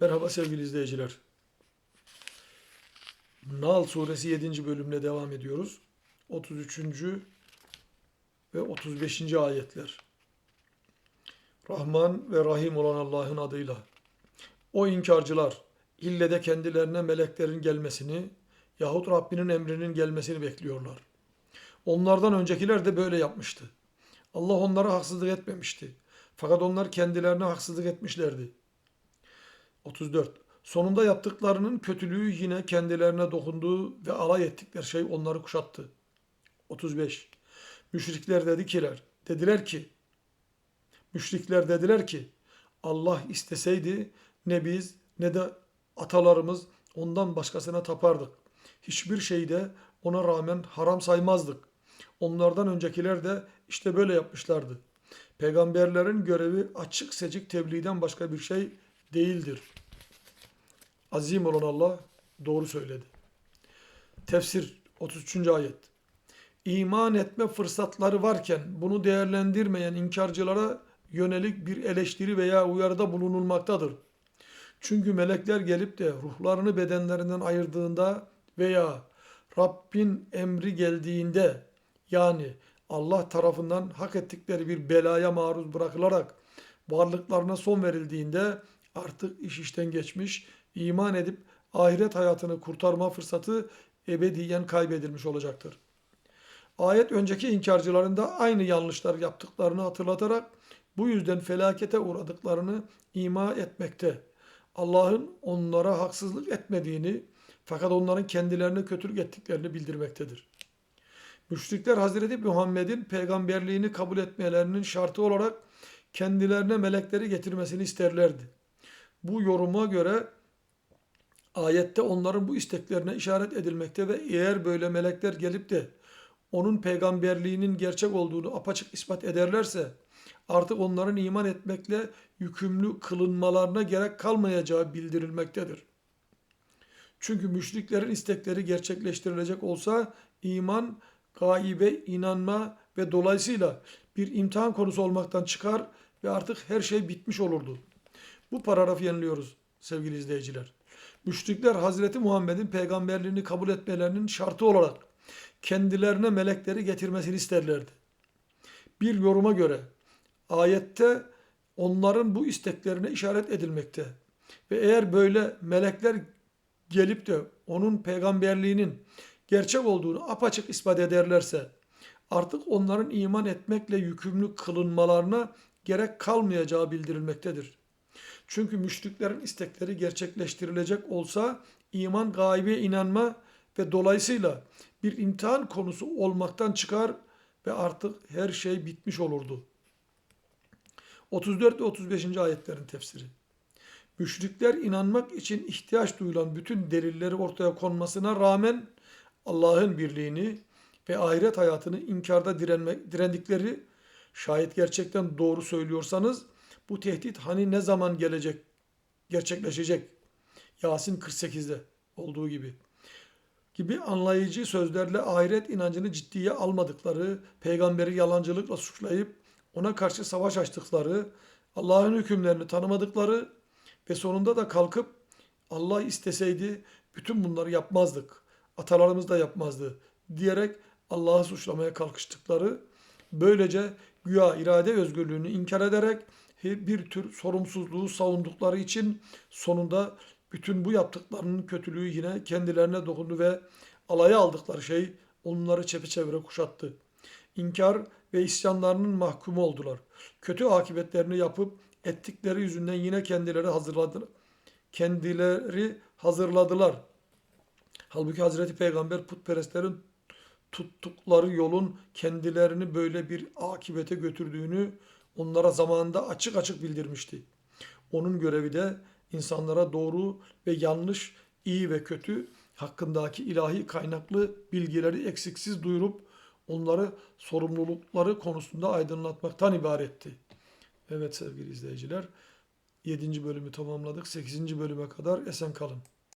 Merhaba sevgili izleyiciler. Nahl suresi 7. bölümle devam ediyoruz. 33. ve 35. ayetler. Rahman ve Rahim olan Allah'ın adıyla. O inkarcılar ille de kendilerine meleklerin gelmesini yahut Rabbinin emrinin gelmesini bekliyorlar. Onlardan öncekiler de böyle yapmıştı. Allah onlara haksızlık etmemişti. Fakat onlar kendilerine haksızlık etmişlerdi. 34. Sonunda yaptıklarının kötülüğü yine kendilerine dokunduğu ve alay ettikleri şey onları kuşattı. 35. Müşrikler dedikiler, dediler ki, müşrikler dediler ki, Allah isteseydi ne biz ne de atalarımız ondan başkasına tapardık. Hiçbir şeyde ona rağmen haram saymazdık. Onlardan öncekiler de işte böyle yapmışlardı. Peygamberlerin görevi açık seçik tebliğden başka bir şey değildir. Azim olan Allah doğru söyledi. Tefsir 33. ayet. İman etme fırsatları varken bunu değerlendirmeyen inkarcılara yönelik bir eleştiri veya uyarıda bulunulmaktadır. Çünkü melekler gelip de ruhlarını bedenlerinden ayırdığında veya Rabbin emri geldiğinde yani Allah tarafından hak ettikleri bir belaya maruz bırakılarak varlıklarına son verildiğinde artık iş işten geçmiş, iman edip ahiret hayatını kurtarma fırsatı ebediyen kaybedilmiş olacaktır. Ayet önceki inkarcıların da aynı yanlışlar yaptıklarını hatırlatarak bu yüzden felakete uğradıklarını ima etmekte. Allah'ın onlara haksızlık etmediğini fakat onların kendilerine kötülük ettiklerini bildirmektedir. Müşrikler Hazreti Muhammed'in peygamberliğini kabul etmelerinin şartı olarak kendilerine melekleri getirmesini isterlerdi. Bu yoruma göre ayette onların bu isteklerine işaret edilmekte ve eğer böyle melekler gelip de onun peygamberliğinin gerçek olduğunu apaçık ispat ederlerse artık onların iman etmekle yükümlü kılınmalarına gerek kalmayacağı bildirilmektedir. Çünkü müşriklerin istekleri gerçekleştirilecek olsa iman, gaibe inanma ve dolayısıyla bir imtihan konusu olmaktan çıkar ve artık her şey bitmiş olurdu. Bu paragrafı yeniliyoruz sevgili izleyiciler. Müşrikler Hazreti Muhammed'in peygamberliğini kabul etmelerinin şartı olarak kendilerine melekleri getirmesini isterlerdi. Bir yoruma göre ayette onların bu isteklerine işaret edilmekte. Ve eğer böyle melekler gelip de onun peygamberliğinin gerçek olduğunu apaçık ispat ederlerse artık onların iman etmekle yükümlü kılınmalarına gerek kalmayacağı bildirilmektedir. Çünkü müşriklerin istekleri gerçekleştirilecek olsa iman gaybe inanma ve dolayısıyla bir imtihan konusu olmaktan çıkar ve artık her şey bitmiş olurdu. 34 ve 35. ayetlerin tefsiri. Müşrikler inanmak için ihtiyaç duyulan bütün delilleri ortaya konmasına rağmen Allah'ın birliğini ve ahiret hayatını inkarda direnmek, direndikleri şayet gerçekten doğru söylüyorsanız bu tehdit hani ne zaman gelecek, gerçekleşecek? Yasin 48'de olduğu gibi. Gibi anlayıcı sözlerle ahiret inancını ciddiye almadıkları, peygamberi yalancılıkla suçlayıp ona karşı savaş açtıkları, Allah'ın hükümlerini tanımadıkları ve sonunda da kalkıp Allah isteseydi bütün bunları yapmazdık. Atalarımız da yapmazdı diyerek Allah'ı suçlamaya kalkıştıkları, böylece güya irade özgürlüğünü inkar ederek bir tür sorumsuzluğu savundukları için sonunda bütün bu yaptıklarının kötülüğü yine kendilerine dokundu ve alaya aldıkları şey onları çepeçevre kuşattı. İnkar ve isyanlarının mahkumu oldular. Kötü akıbetlerini yapıp ettikleri yüzünden yine kendileri hazırladılar. Kendileri hazırladılar. Halbuki Hazreti Peygamber putperestlerin tuttukları yolun kendilerini böyle bir akibete götürdüğünü onlara zamanında açık açık bildirmişti. Onun görevi de insanlara doğru ve yanlış, iyi ve kötü hakkındaki ilahi kaynaklı bilgileri eksiksiz duyurup onları sorumlulukları konusunda aydınlatmaktan ibaretti. Evet sevgili izleyiciler 7. bölümü tamamladık. 8. bölüme kadar esen kalın.